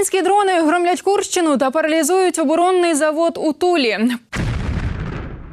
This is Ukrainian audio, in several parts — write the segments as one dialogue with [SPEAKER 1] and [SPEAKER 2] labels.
[SPEAKER 1] Українські дрони громлять Курщину та паралізують оборонний завод у Тулі.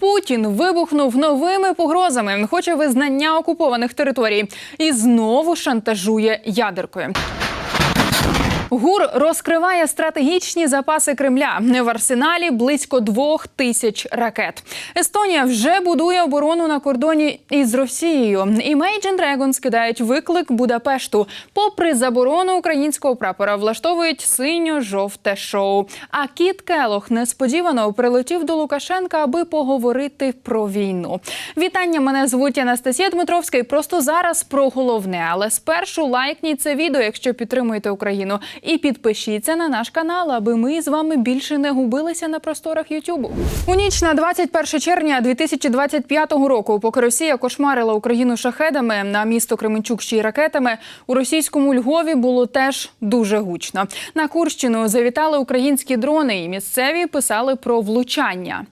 [SPEAKER 1] Путін вибухнув новими погрозами, хоче визнання окупованих територій і знову шантажує ядеркою. ГУР розкриває стратегічні запаси Кремля. В арсеналі близько двох тисяч ракет. Естонія вже будує оборону на кордоні із Росією. Imagine Dragons кидають виклик Будапешту. Попри заборону українського прапора, влаштовують синьо-жовте шоу. А Кіт Келох несподівано прилетів до Лукашенка, аби поговорити про війну. Вітання, мене звуть Анастасія Дмитровська. І просто зараз про головне. Але спершу лайкніть це відео, якщо підтримуєте Україну, і підпишіться на наш канал, аби ми з вами більше не губилися на просторах Ютубу. У ніч на 21 червня 2025 року, поки Росія кошмарила Україну шахедами, на місто Кременчук ще й ракетами, у російському Львові було теж дуже гучно. На Курщину завітали українські дрони, і місцеві писали про влучання.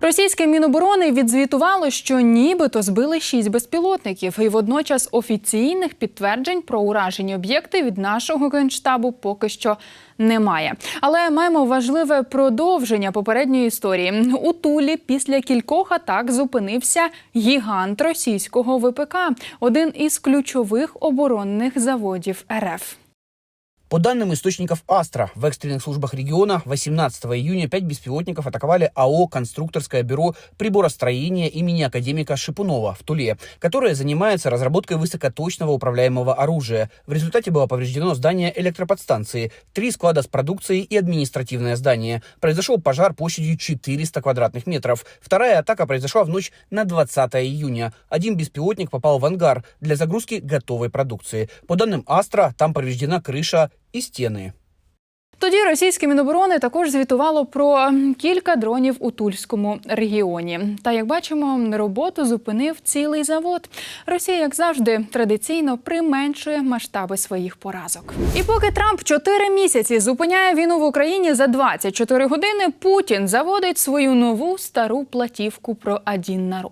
[SPEAKER 1] Російське міноборони відзвітувало, що нібито збили шість безпілотників, і водночас офіційних підтверджень про уражені об'єкти від нашого генштабу поки що немає. Але маємо важливе продовження попередньої історії. У Тулі після кількох атак зупинився гігант російського ВПК, один із ключових оборонних заводів РФ.
[SPEAKER 2] По данным источников Астра, в экстренных службах региона 18 июня пять беспилотников атаковали АО «Конструкторское бюро приборостроения имени академика Шипунова в Туле, которое занимается разработкой высокоточного управляемого оружия. В результате было повреждено здание электроподстанции, три склада с продукцией и административное здание. Произошел пожар площадью 400 квадратных метров. Вторая атака произошла в ночь на 20 июня. Один беспилотник попал в ангар для загрузки готовой продукции. По данным Астра, там повреждена крыша і стіни.
[SPEAKER 1] Тоді російське міноборони також звітувало про кілька дронів у Тульському регіоні. Та як бачимо, роботу зупинив цілий завод. Росія, як завжди, традиційно применшує масштаби своїх поразок. І поки Трамп чотири місяці зупиняє війну в Україні за 24 години, Путін заводить свою нову стару платівку про один народ.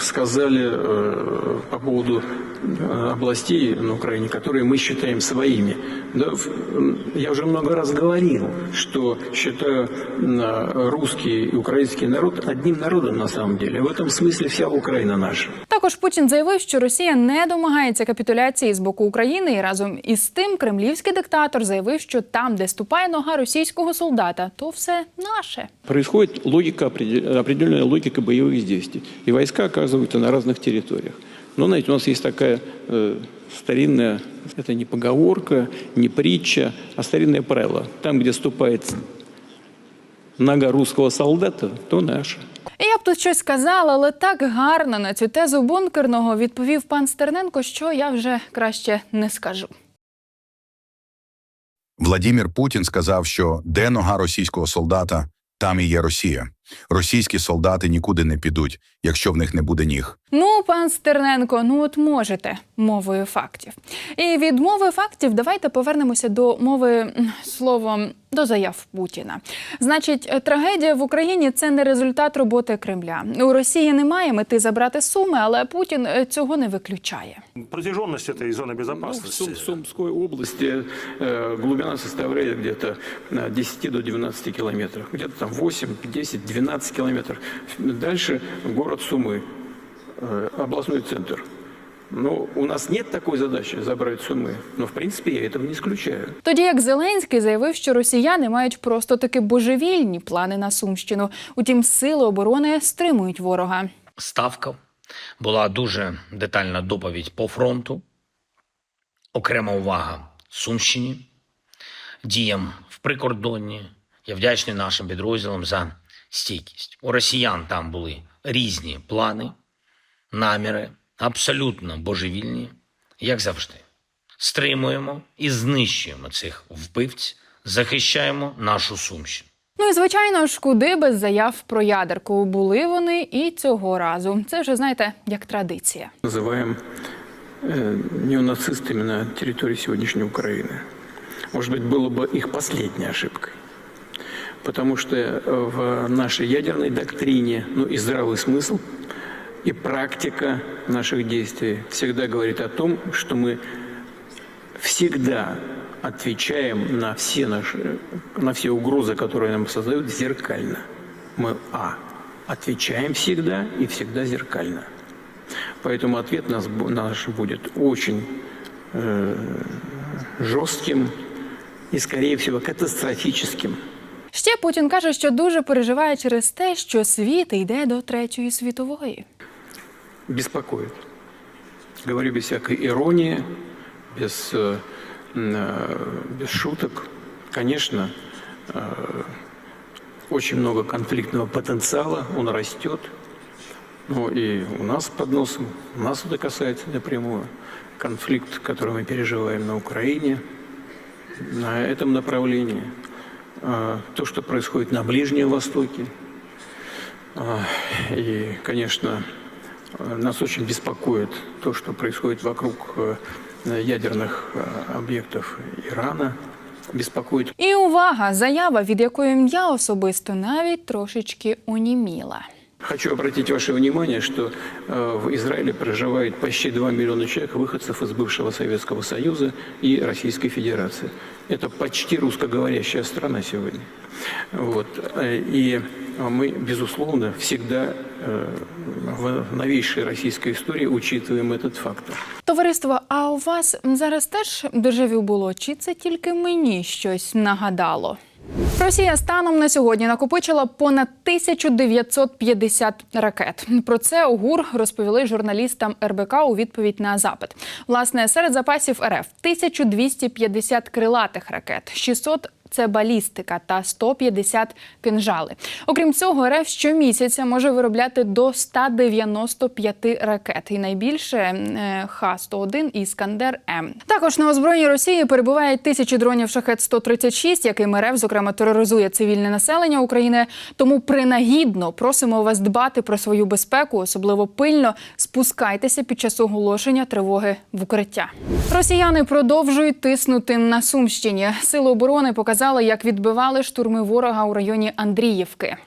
[SPEAKER 3] сказали э, по поводу э, областей на Украине, которые мы считаем своими. Да, в- м, я уже много раз говорил, что считаю э, русский и украинский народ одним народом на самом деле. В этом смысле вся Украина наша.
[SPEAKER 1] Також Путін заявив, що Росія не домагається капітуляції з боку України, і разом із тим кремлівський диктатор заявив, що там, де ступає нога російського солдата, то все наше.
[SPEAKER 4] Происходит логика, определ- определенная логика боевых действий. И войска оказываются на разных территориях. Но, знаете, у нас есть такая э, старинная, это не поговорка, не притча, а старинное правило. Там, где ступает нога русского солдата, то наша.
[SPEAKER 1] Я б тут щось сказала, але так гарно на цю тезу бункерного відповів пан Стерненко, що я вже краще не скажу.
[SPEAKER 5] Владімір Путін сказав, що де нога російського солдата, там і є Росія. Російські солдати нікуди не підуть, якщо в них не буде ніг.
[SPEAKER 1] Ну, пан Стерненко, ну от можете мовою фактів. І від мови фактів давайте повернемося до мови м, словом до заяв Путіна. Значить, е, трагедія в Україні це не результат роботи Кремля. У Росії немає мети забрати суми, але Путін е, цього не виключає.
[SPEAKER 6] Протяженность этой зоны
[SPEAKER 3] Ну, в,
[SPEAKER 6] безопасности.
[SPEAKER 3] Сум- в Сумской области э, глубина составляет где-то э, 10 до 12 километров. Где-то там 8, 10, 12 километров. Дальше город Сумы, э, областной центр. Но у нас нет такой задачи забрать Сумы. Но, в принципе, я этого не исключаю.
[SPEAKER 1] Тоді як Зеленський заявив, що росіяни мають просто таки божевільні плани на Сумщину. Утім, сили оборони стримують ворога.
[SPEAKER 7] ставка. Була дуже детальна доповідь по фронту. Окрема увага Сумщині, діям в прикордонні. Я вдячний нашим підрозділам за стійкість. У росіян там були різні плани, наміри, абсолютно божевільні, як завжди. Стримуємо і знищуємо цих вбивць, захищаємо нашу Сумщину.
[SPEAKER 1] Ну і звичайно ж, куди без заяв про ядерку були вони і цього разу. Це вже знаєте, як традиція.
[SPEAKER 3] Называем э, неонацистами на территории сегодняшней Украины. Может быть, было бы их последней ошибкой. Потому что э, в нашей ядерной доктрине, ну и здравый смысл, и практика наших действий всегда говорит о том, что мы всегда отвечаем на все наши, на все угрозы, которые нам создают, зеркально. Мы, а, отвечаем всегда и всегда зеркально. Поэтому ответ нас, наш будет очень э, жестким и, скорее всего, катастрофическим.
[SPEAKER 1] Ще Путін каже, що дуже переживає через те, що світ йде до третьої світової.
[SPEAKER 3] беспокоит. Говорю без всякой иронии, без, э, м, э, без шуток. Конечно, э, очень много конфликтного потенциала, он растет. Ну и у нас под носом, нас это касается напрямую. Конфликт, который мы переживаем на Украине, на этом направлении. Э, То, что происходит на Ближнем Востоке, а, И, конечно, э, нас очень беспокоит то, что происходит вокруг э, ядерных э, объектов Ирана. Беспокоит
[SPEAKER 1] І увага! Заява, від якої я особисто навіть трошечки оніміла.
[SPEAKER 3] Хочу обратить ваше внимание, что э, в Израиле проживает почти 2 миллиона человек, выходцев из бывшего Советского Союза и Российской Федерации. Это почти русскоговорящая страна сегодня. Вот. Э, И мы, безусловно, всегда э, в новейшей российской истории учитываем этот фактор.
[SPEAKER 1] Товариство, а у вас зараз теж дежавю було? Чи це тільки мені щось нагадало? Росія станом на сьогодні накопичила понад 1950 ракет. Про це ГУР розповіли журналістам РБК у відповідь на запит. Власне, серед запасів РФ 1250 крилатих ракет, 600 це балістика та 150 кинжали. Окрім цього, РФ щомісяця може виробляти до 195 ракет, і найбільше е, Х-101 і Іскандер М. Також на озброєнні Росії перебувають тисячі дронів шахет 136 якими РФ, зокрема, тероризує цивільне населення України. Тому принагідно просимо вас дбати про свою безпеку, особливо пильно спускайтеся під час оголошення тривоги в укриття. Росіяни продовжують тиснути на Сумщині. Сили оборони показали, як відбивали штурми ворога у районі Андріївки.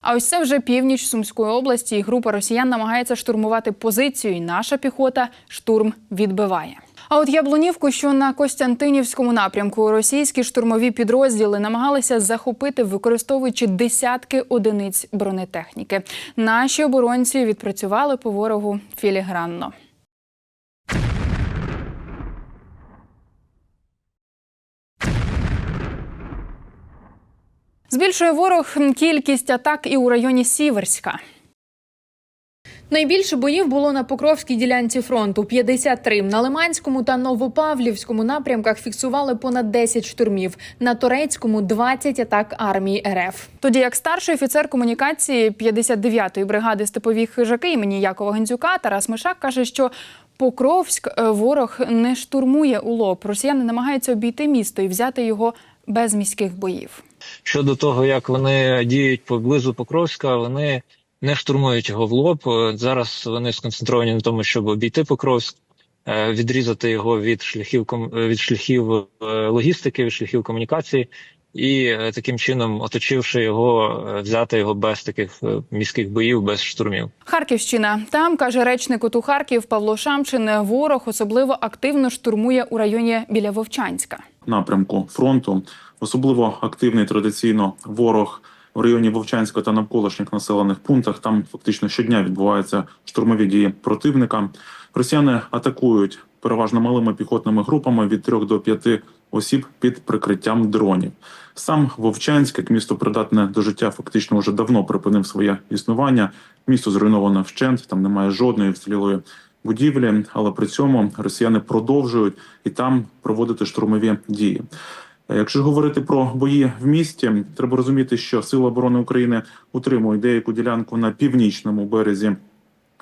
[SPEAKER 1] А ось це вже північ Сумської області. і Група росіян намагається штурмувати позицію, і наша піхота штурм відбиває. А от Яблунівку, що на Костянтинівському напрямку, російські штурмові підрозділи намагалися захопити, використовуючи десятки одиниць бронетехніки. Наші оборонці відпрацювали по ворогу філігранно. Збільшує ворог кількість атак і у районі Сіверська. Найбільше боїв було на Покровській ділянці фронту 53. На Лиманському та Новопавлівському напрямках фіксували понад 10 штурмів. На Торецькому 20 атак армії РФ. Тоді як старший офіцер комунікації 59-ї бригади степові хижаки імені Якова Гандзюка Тарас Мишак каже, що Покровськ е, ворог не штурмує у лоб. Росіяни намагаються обійти місто і взяти його без міських боїв.
[SPEAKER 6] Щодо того, як вони діють поблизу Покровська, вони не штурмують його в лоб. Зараз вони сконцентровані на тому, щоб обійти Покровськ, е, відрізати його від шляхів від шляхів е, логістики, від шляхів комунікації, і е, таким чином, оточивши його, взяти його без таких міських боїв, без штурмів.
[SPEAKER 1] Харківщина там каже речник ОТУ Харків Павло Шамчин. Ворог особливо активно штурмує у районі біля Вовчанська.
[SPEAKER 8] напрямку фронту. Особливо активний традиційно ворог в районі Вовчанська та навколишніх населених пунктах. Там фактично щодня відбуваються штурмові дії противника. Росіяни атакують переважно малими піхотними групами від 3 до 5 осіб під прикриттям дронів. Сам Вовчанськ, як місто придатне до життя, фактично вже давно припинив своє існування. Місто зруйноване вщент, там немає жодної вцілілої будівлі, але при цьому росіяни продовжують і там проводити штурмові дії. Якщо говорити про бої в місті, треба розуміти, що Сили оборони України утримують деяку ділянку на північному березі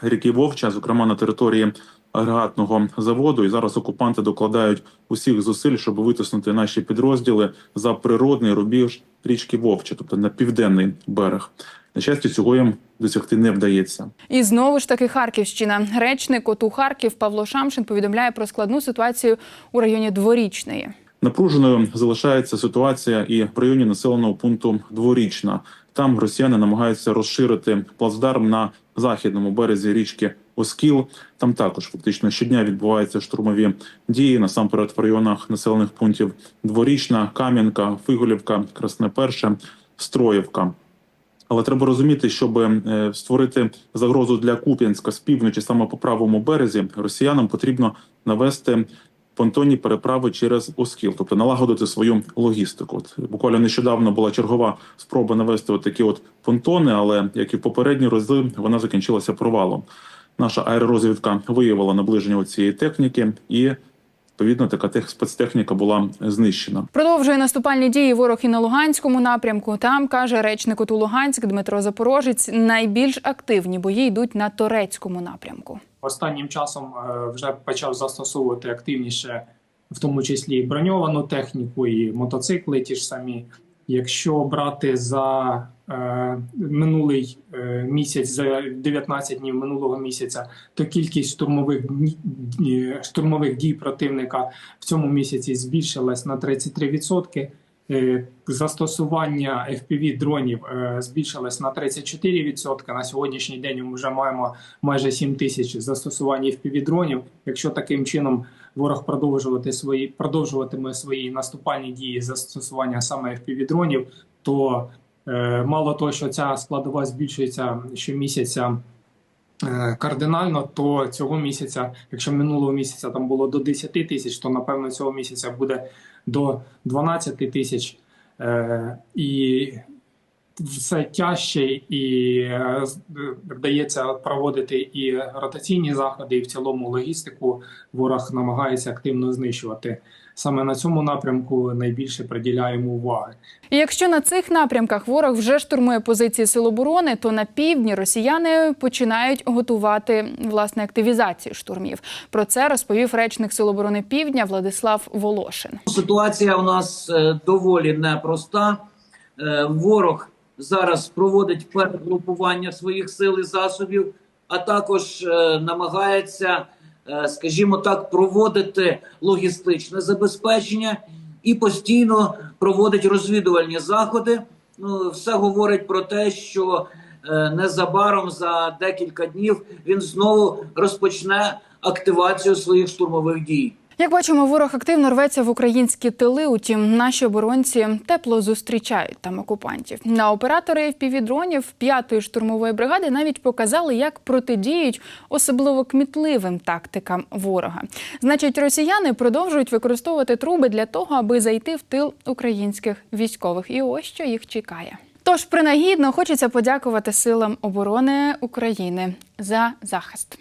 [SPEAKER 8] ріки Вовча, зокрема на території агрегатного заводу. І зараз окупанти докладають усіх зусиль, щоб витиснути наші підрозділи за природний рубіж річки Вовча, тобто на південний берег. На щастя, цього їм досягти не вдається.
[SPEAKER 1] І знову ж таки Харківщина. Речник ОТУ Харків Павло Шамшин повідомляє про складну ситуацію у районі Дворічної.
[SPEAKER 8] Напруженою залишається ситуація і в районі населеного пункту Дворічна. Там росіяни намагаються розширити плацдарм на західному березі річки Оскіл. Там також фактично щодня відбуваються штурмові дії насамперед в районах населених пунктів Дворічна, Кам'янка, Фиголівка, Красне Перше, Строївка. Але треба розуміти, щоб е, створити загрозу для Куп'янська з півночі, саме по правому березі, росіянам потрібно навести понтонні переправи через Оскіл, тобто налагодити свою логістику. От буквально нещодавно була чергова спроба навести от такі от понтони, але як і в попередні рази, вона закінчилася провалом. Наша аеророзвідка виявила наближення цієї техніки, і відповідно така тех спецтехніка була знищена.
[SPEAKER 1] Продовжує наступальні дії ворог і на Луганському напрямку. Там каже речник ОТУ Луганськ Дмитро Запорожець. Найбільш активні бої йдуть на турецькому напрямку.
[SPEAKER 9] Останнім часом е, вже почав застосовувати активніше, в тому числі і броньовану техніку, і мотоцикли ті ж самі. Якщо брати за е, минулий е, місяць, за 19 днів минулого місяця, то кількість штурмових штурмових дій противника в цьому місяці збільшилась на 33%. Е, Застосування FPV дронів е, збільшилось на 34%. На сьогоднішній день ми вже маємо майже 7 тисяч застосувань FPV дронів. Якщо таким чином ворог продовжувати свої продовжуватиме свої наступальні дії застосування саме FPV дронів, то е, мало того, що ця складова збільшується щомісяця кардинально, то цього місяця, якщо минулого місяця там було до 10 тисяч, то напевно цього місяця буде до 12 тисяч. Е, і все тяжче і е, е, вдається проводити і ротаційні заходи, і в цілому логістику ворог намагається активно знищувати. Саме на цьому напрямку найбільше приділяємо уваги.
[SPEAKER 1] І якщо на цих напрямках ворог вже штурмує позиції сил оборони, то на півдні росіяни починають готувати власне активізацію штурмів. Про це розповів речник Сил оборони Півдня Владислав Волошин.
[SPEAKER 10] Ситуація у нас е, доволі непроста. Е, Ворог зараз проводить перегрупування своїх сил і засобів, а також е, намагається, скажімо так, проводити логістичне забезпечення і постійно проводить розвідувальні заходи. Ну, все говорить про те, що е, незабаром за декілька днів він знову розпочне активацію своїх штурмових дій.
[SPEAKER 1] Як бачимо, ворог активно рветься в українські тили. Утім, наші оборонці тепло зустрічають там окупантів. На оператори FPV-дронів штурмової бригади навіть показали, як протидіють особливо кмітливим тактикам ворога. Значить, росіяни продовжують використовувати труби для того, аби зайти в тил українських військових. І ось що їх чекає. Тож принагідно хочеться подякувати силам оборони України за захист.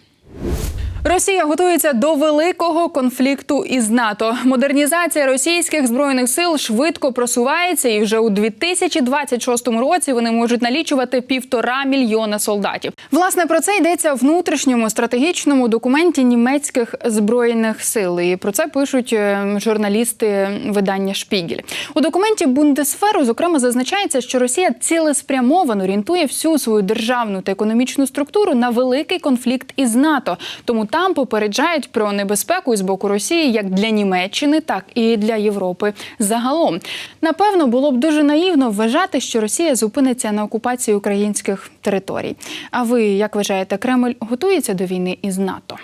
[SPEAKER 1] Росія готується до великого конфлікту із НАТО. Модернізація російських збройних сил швидко просувається, і вже у 2026 році вони можуть налічувати півтора мільйона солдатів. Власне про це йдеться в внутрішньому стратегічному документі німецьких збройних сил. І про це пишуть е, журналісти видання Шпігель. У документі Бундесферу зокрема зазначається, що Росія цілеспрямовано орієнтує всю свою державну та економічну структуру на великий конфлікт із НАТО. Тому там попереджають про небезпеку з боку Росії як для Німеччини, так і для Європи загалом. Напевно, було б дуже наївно вважати, що Росія зупиниться на окупації українських територій. А ви як вважаєте, Кремль готується до війни із НАТО?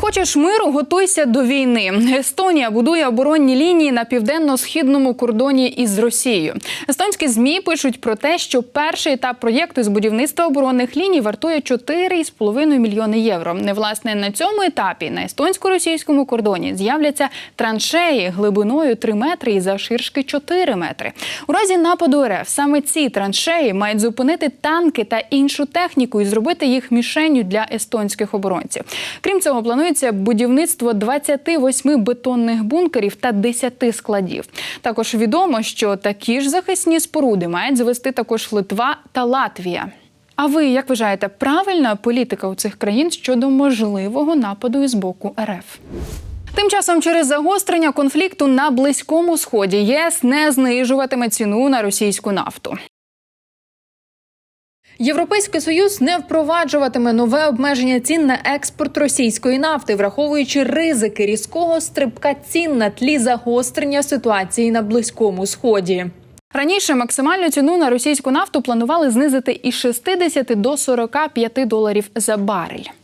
[SPEAKER 1] Хочеш миру, готуйся до війни. Естонія будує оборонні лінії на південно-східному кордоні із Росією. Естонські змі пишуть про те, що перший етап проєкту з будівництва оборонних ліній вартує 4,5 мільйони євро. Не власне на цьому етапі на естонсько-російському кордоні з'являться траншеї глибиною 3 метри і завширшки 4 метри. У разі нападу РФ саме ці траншеї мають зупинити танки та іншу техніку і зробити їх мішенню для естонських оборонців. Крім цього, планується будівництво 28 бетонних бункерів та 10 складів. Також відомо, що такі ж захисні споруди мають звести також Литва та Латвія. А ви як вважаєте, правильна політика у цих країн щодо можливого нападу із боку РФ? Тим часом, через загострення конфлікту на близькому сході ЄС не знижуватиме ціну на російську нафту. Європейський союз не впроваджуватиме нове обмеження цін на експорт російської нафти, враховуючи ризики різкого стрибка цін на тлі загострення ситуації на близькому сході. Раніше максимальну ціну на російську нафту планували знизити із 60 до 45 доларів за барель.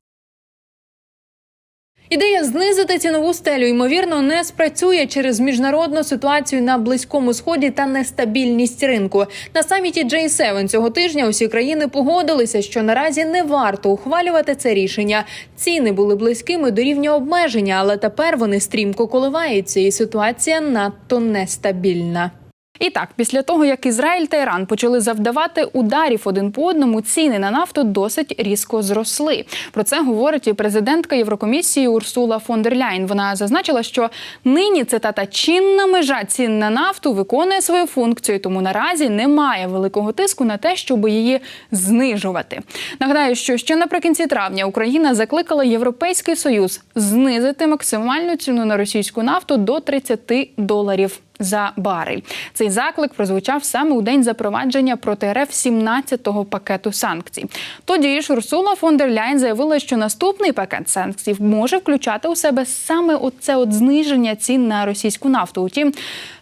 [SPEAKER 1] Ідея знизити цінову стелю ймовірно не спрацює через міжнародну ситуацію на близькому сході та нестабільність ринку. На саміті J7 цього тижня усі країни погодилися, що наразі не варто ухвалювати це рішення. Ціни були близькими до рівня обмеження, але тепер вони стрімко коливаються, і ситуація надто нестабільна. І так, після того як Ізраїль та Іран почали завдавати ударів один по одному, ціни на нафту досить різко зросли. Про це говорить і президентка Єврокомісії Урсула фон дер Ляйн. Вона зазначила, що нині цитата чинна межа цін на нафту виконує свою функцію, тому наразі немає великого тиску на те, щоб її знижувати. Нагадаю, що ще наприкінці травня Україна закликала Європейський Союз знизити максимальну ціну на російську нафту до 30 доларів за барель. Цей заклик прозвучав саме у день запровадження проти РФ 17-го пакету санкцій. Тоді ж Урсула фон дер Ляйн заявила, що наступний пакет санкцій може включати у себе саме оце от зниження цін на російську нафту. Утім,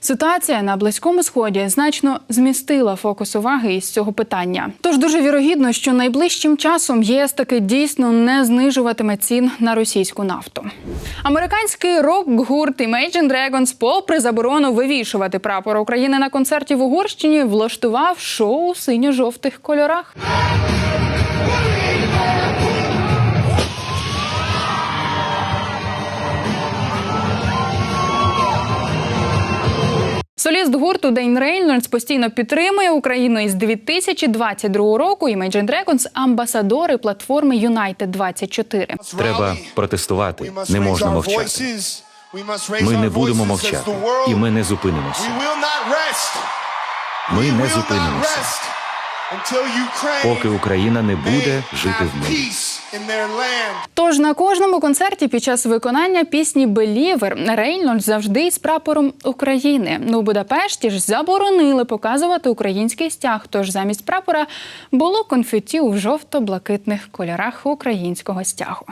[SPEAKER 1] ситуація на близькому сході значно змістила фокус уваги із цього питання. Тож дуже вірогідно, що найближчим часом ЄС таки дійсно не знижуватиме цін на російську нафту. Американський рок-гурт Imagine Dragons, попри заборону вивішувати прапор України на концерті в Угорщині, влаштував шоу у синьо-жовтих кольорах. Соліст гурту Дейн Рейнольдс постійно підтримує Україну із 2022 року. Imagine Dragons – амбасадори платформи United 24
[SPEAKER 11] Треба протестувати. Не можна мовчати. Ми не будемо мовчати, і ми не зупинимося. Ми не зупинимося, поки Україна не буде жити в мирі.
[SPEAKER 1] Тож на кожному концерті під час виконання пісні Белівер Рейнольдс завжди із прапором України. Ну, у Будапешті ж заборонили показувати український стяг. Тож замість прапора було конфетті у жовто-блакитних кольорах українського стягу.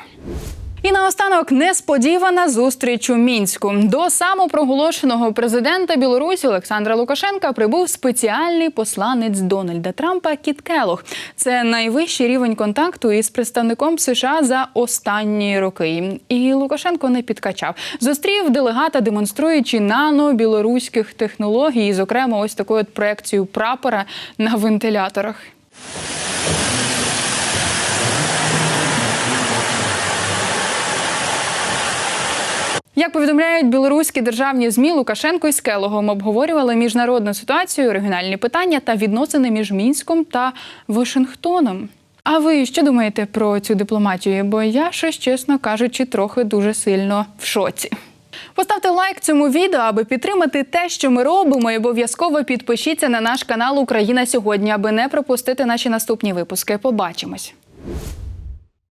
[SPEAKER 1] І наостанок несподівана зустріч у мінську. До самопроголошеного президента Білорусі Олександра Лукашенка прибув спеціальний посланець Дональда Трампа Кіт Келох. Це найвищий рівень контакту із представником США за останні роки. І Лукашенко не підкачав. Зустрів делегата, демонструючи нано білоруських технологій, зокрема, ось такою от проекцією прапора на вентиляторах. Як повідомляють білоруські державні змі, Лукашенко із Келогом обговорювали міжнародну ситуацію, регіональні питання та відносини між Мінськом та Вашингтоном. А ви що думаєте про цю дипломатію? Бо я щось, чесно кажучи, трохи дуже сильно в шоці. Поставте лайк цьому відео, аби підтримати те, що ми робимо, і обов'язково підпишіться на наш канал Україна сьогодні, аби не пропустити наші наступні випуски. Побачимось.